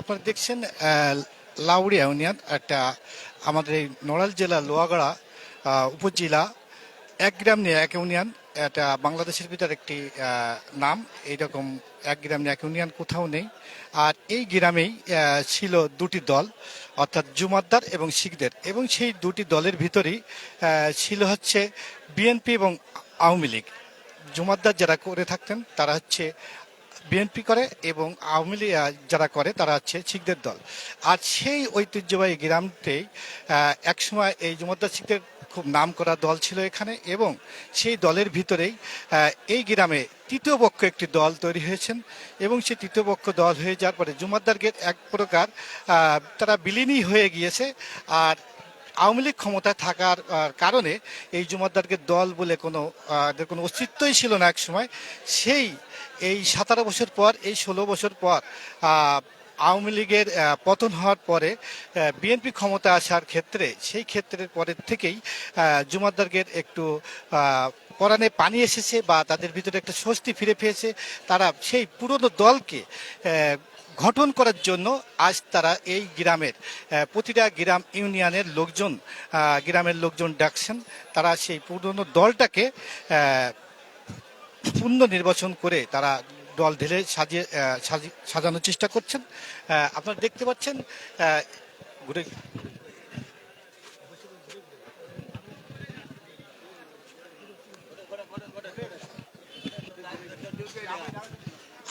আপনারা দেখছেন আহ, লাউড়িয়া ইউনিয়ন একটা আমাদের এই নড়াইল জেলা লোয়াগড়া উপজেলা এক গ্রাম নিয়ে এক ইউনিয়ন এটা বাংলাদেশের ভিতর একটি নাম। এইরকম এক গ্রাম নিয়ে এক ইউনিয়ন কোথাও নেই। আর এই গ্রামেই ছিল দুটি দল অর্থাৎ জুমাদ্দার এবং শিখদের। এবং সেই দুটি দলের ভিতরেই ছিল হচ্ছে বিএনপি এবং আওয়ামী লীগ। জুমাদ্দার যারা করে থাকতেন তারা হচ্ছে বিএনপি করে এবং আওয়ামী লীগ যারা করে, তারা হচ্ছে শিখদের দল। আর সেই ঐতিহ্যবাহী গ্রামতেই একসময় এই জুমদ্দার শিখদের খুব নাম করা দল ছিল এখানে এবং সেই দলের ভিতরেই এই গ্রামে তৃতীয় পক্ষ একটি দল তৈরি হয়েছেন এবং সেই তৃতীয় পক্ষ দল হয়ে যাওয়ার পরে জুমাদ্দারগের এক প্রকার তারা বিলীনই হয়ে গিয়েছে। আর আওয়ামী লীগ ক্ষমতায় থাকার কারণে এই জুমাদ্দারকে দল বলে কোনো কোনো অস্তিত্বই ছিল না এক সময় সেই, এই সতেরো বছর পর, এই ষোলো বছর পর আওয়ামী লীগের পতন হওয়ার পরে বিএনপি ক্ষমতা আসার ক্ষেত্রে, সেই ক্ষেত্রের পরের থেকেই জুমাদ্দারগের একটু পরাণে পানি এসেছে বা তাদের ভিতরে একটা স্বস্তি ফিরে পেয়েছে। তারা সেই পুরনো দলকে গঠন করার জন্য আজ তারা এই গ্রামের প্রতিটা গ্রাম ইউনিয়নের লোকজন গ্রামের লোকজন ডাকছেন। তারা সেই পুরনো দলটাকে পূর্ণ নির্বাচন করে তারা দল ঢেলে সাজিয়ে সাজানোর চেষ্টা করছেন। আপনারা দেখতে পাচ্ছেন ঘুরে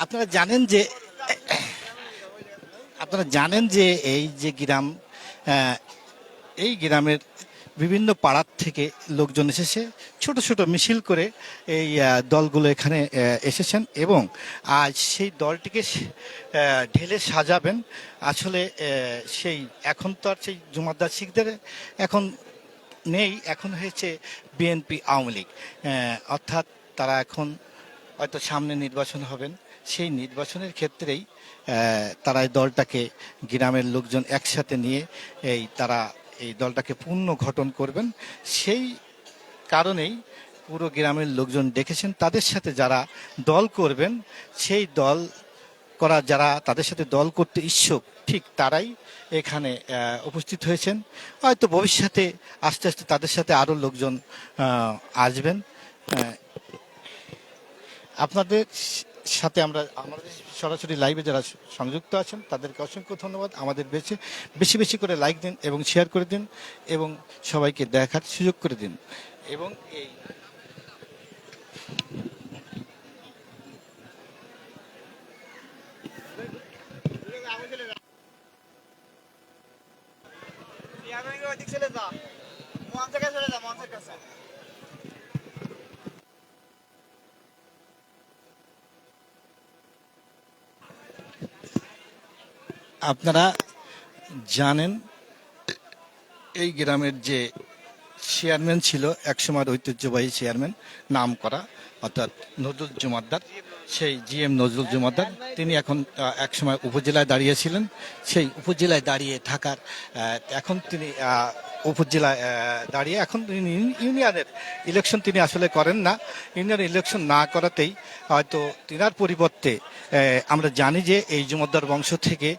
আপনারা জানেন যে আপনারা জানেন যে এই যে গ্রাম এই গ্রামের বিভিন্ন পাড়ার থেকে লোকজন এসেছে, ছোট ছোট মিছিল করে এই দলগুলো এখানে এসেছেন এবং আজ সেই দলটিকে ঢেলে সাজাবেন। আসলে সেই এখন তো আর সেই জুমাদ্দার শিখদের এখন নেই, এখন হয়েছে বিএনপি আওয়ামী লীগ অর্থাৎ তারা এখন হয়তো সামনে নির্বাচন হবেন। সেই নির্বাচনের ক্ষেত্রেই তারা এই দলটাকে গ্রামের লোকজন একসাথে নিয়ে এই তারা এই দলটাকে পূর্ণ গঠন করবেন। সেই কারণেই পুরো গ্রামের লোকজন ডেকেছেন তাদের সাথে যারা দল করবেন, সেই দল করা যারা তাদের সাথে দল করতে ইচ্ছুক, ঠিক তারাই এখানে উপস্থিত হয়েছেন। হয়তো ভবিষ্যতে আস্তে আস্তে তাদের সাথে আরও লোকজন আসবেন। আপনাদের সাথে আমরা আমাদের সরাসরি লাইভে যারা সংযুক্ত আছেন, তাদেরকে অসংখ্য ধন্যবাদ। আমাদের বেশি বেশি বেশি করে লাইক দিন এবং শেয়ার করে দিন এবং সবাইকে দেখার সুযোগ করে দিন। এবং এই চলে যা আপনারা জানেন, এই গ্রামের যে চেয়ারম্যান ছিল একসময় ঐতিহ্যবাহী চেয়ারম্যান, নাম করা, অর্থাৎ নজরুল জুমাদ্দার সেই জি এম নজরুল জুমাদ্দার তিনি এখন এক একসময় উপজেলায় দাঁড়িয়েছিলেন। সেই উপজেলায় দাঁড়িয়ে থাকার এখন তিনি উপজেলায় দাঁড়িয়ে। এখন ইউনিয়নের ইলেকশন তিনি আসলে করেন না। ইউনিয়ন ইলেকশন না করাতেই হয়তো তিনার পরিবর্তে আমরা জানি যে এই জুমাদ্দার বংশ থেকে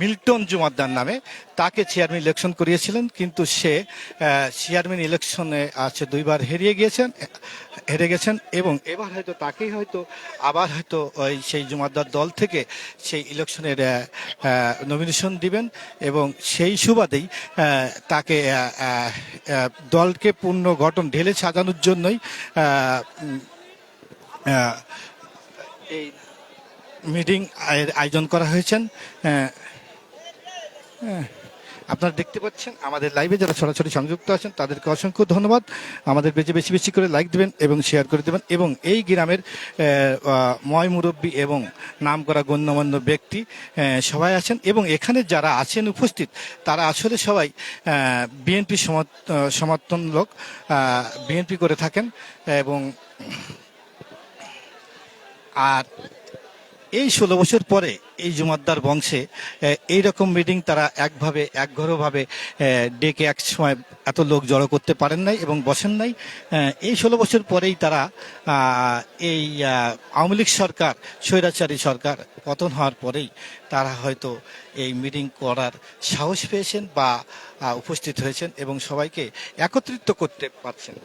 মিল্টন জুমাদ্দার নামে তাকে চেয়ারম্যান ইলেকশন করিয়েছিলেন। কিন্তু সে চেয়ারম্যান ইলেকশনে আছে দুইবার হেরিয়ে গিয়েছেন হেরে গেছেন এবং এবার হয়তো তাকেই হয়তো আবার হয়তো ওই সেই জুমাদ্দার দল থেকে সেই ইলেকশনের নমিনেশন দিবেন এবং সেই সুবাদেই আহ, তাকে দলকে পূর্ণ গঠন ঢেলে সাজানোর জন্যই এই মিটিং আয়োজন করা হয়েছেন। হ্যাঁ, আপনারা দেখতে পাচ্ছেন, আমাদের লাইভে যারা সরাসরি সংযুক্ত আছেন, তাদেরকে অসংখ্য ধন্যবাদ। আমাদের বেশি বেশি বেশি করে লাইক দেবেন এবং শেয়ার করে দেবেন। এবং এই গ্রামের ময় মুরব্বী এবং নাম করা গণ্যমান্য ব্যক্তি সবাই আছেন এবং এখানে যারা আছেন উপস্থিত, তারা আসলে সবাই বিএনপি সমর্থন লোক বিএনপি করে থাকেন এবং, আর এই ষোলো বছর পরে এই জুমাদ্দার বংশে এই রকম মিটিং তারা একভাবে, একঘরভাবে ডেকে এক সময় এত লোক জড়ো করতে পারেন নাই এবং বসেন নাই। এই ষোলো বছর পরেই তারা এই আওয়ামী লীগ সরকার, স্বৈরাচারী সরকার পতন হওয়ার পরেই তারা হয়তো এই মিটিং করার সাহস পেয়েছেন বা উপস্থিত হয়েছেন এবং সবাইকে একত্রিত করতে পারছেন।